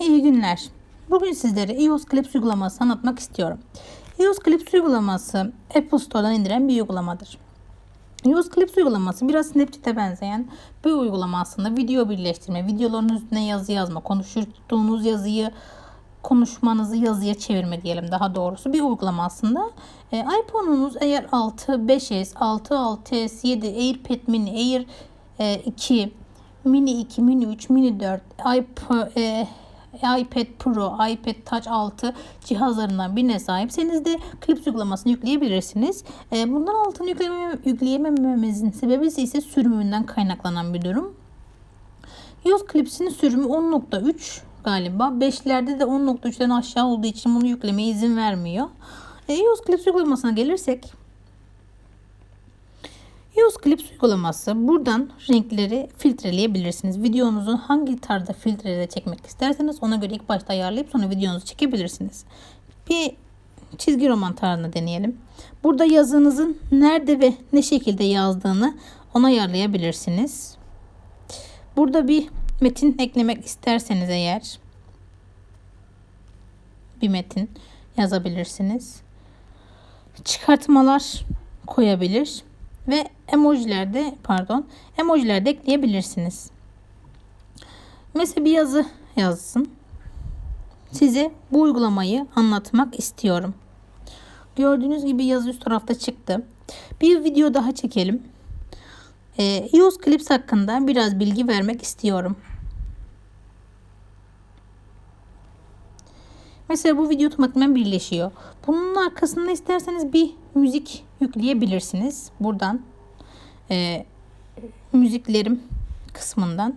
iyi günler. Bugün sizlere iOS Clips uygulaması anlatmak istiyorum. iOS Clips uygulaması Apple Store'dan indiren bir uygulamadır. iOS Clips uygulaması biraz Snapchat'e benzeyen bir uygulama aslında. Video birleştirme, videoların üstüne yazı yazma, konuştuğunuz yazıyı konuşmanızı yazıya çevirme diyelim daha doğrusu bir uygulama aslında. E, iPhone'unuz eğer 6, 5S, 6, 6S, 7, AirPad mini, Air e, 2, Mini 2, Mini 3, Mini 4, iPod, e, iPad Pro, iPad Touch 6 cihazlarından birine sahipseniz de Clips uygulamasını yükleyebilirsiniz. E, bundan altını yükleme, yükleyemememizin sebebi ise sürümünden kaynaklanan bir durum. iOS Clips'in sürümü 10.3 galiba. 5'lerde de 10.3'ten aşağı olduğu için bunu yüklemeye izin vermiyor. İOS Clips uygulamasına gelirsek iOS Clips uygulaması buradan renkleri filtreleyebilirsiniz. Videonuzu hangi tarzda filtreyle çekmek isterseniz ona göre ilk başta ayarlayıp sonra videonuzu çekebilirsiniz. Bir çizgi roman tarzını deneyelim. Burada yazınızın nerede ve ne şekilde yazdığını ona ayarlayabilirsiniz. Burada bir metin eklemek isterseniz eğer bir metin yazabilirsiniz. Çıkartmalar koyabilir ve emojilerde pardon emojilerde ekleyebilirsiniz. Mesela bir yazı yazsın. Size bu uygulamayı anlatmak istiyorum. Gördüğünüz gibi yazı üst tarafta çıktı. Bir video daha çekelim. Ee, iOS Clips hakkında biraz bilgi vermek istiyorum. Mesela bu video otomatikman birleşiyor. Bunun arkasında isterseniz bir müzik yükleyebilirsiniz. Buradan e, müziklerim kısmından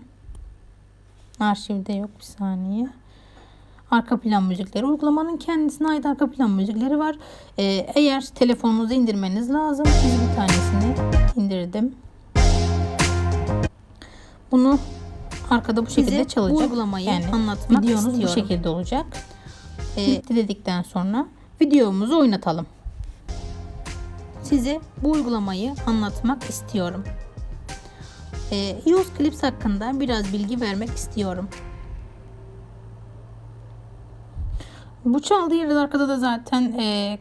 arşivde yok bir saniye. Arka plan müzikleri. Uygulamanın kendisine ait arka plan müzikleri var. E, eğer telefonunuza indirmeniz lazım. Biz bir tanesini indirdim. Bunu arkada bu şekilde Size çalacak. bu uygulamayı yani anlatmak videonuz bu istiyorum. şekilde olacak. Bitti dedikten sonra videomuzu oynatalım. Size bu uygulamayı anlatmak istiyorum. E, iOS Clips hakkında biraz bilgi vermek istiyorum. Bu çaldığı yerde arkada da zaten e,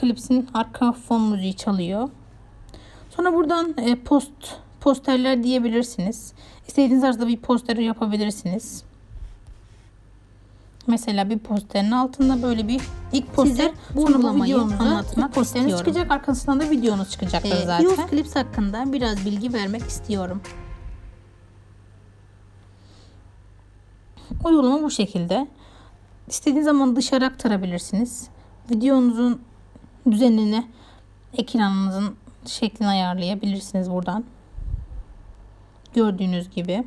Clips'in arka fon müziği çalıyor. Sonra buradan e, post posterler diyebilirsiniz. İstediğiniz tarzda bir poster yapabilirsiniz. Mesela bir posterin altında böyle bir ilk poster Size bu ilk posteriniz çıkacak arkasından da videonuz çıkacaktır Ee, zaten. iOS Clips hakkında biraz bilgi vermek istiyorum. Uygulama bu şekilde. İstediğiniz zaman dışarı aktarabilirsiniz. Videonuzun düzenini ekranınızın şeklini ayarlayabilirsiniz buradan. Gördüğünüz gibi.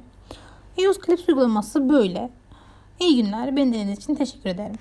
iOS Clips uygulaması böyle. İyi günler. Beni dinlediğiniz için teşekkür ederim.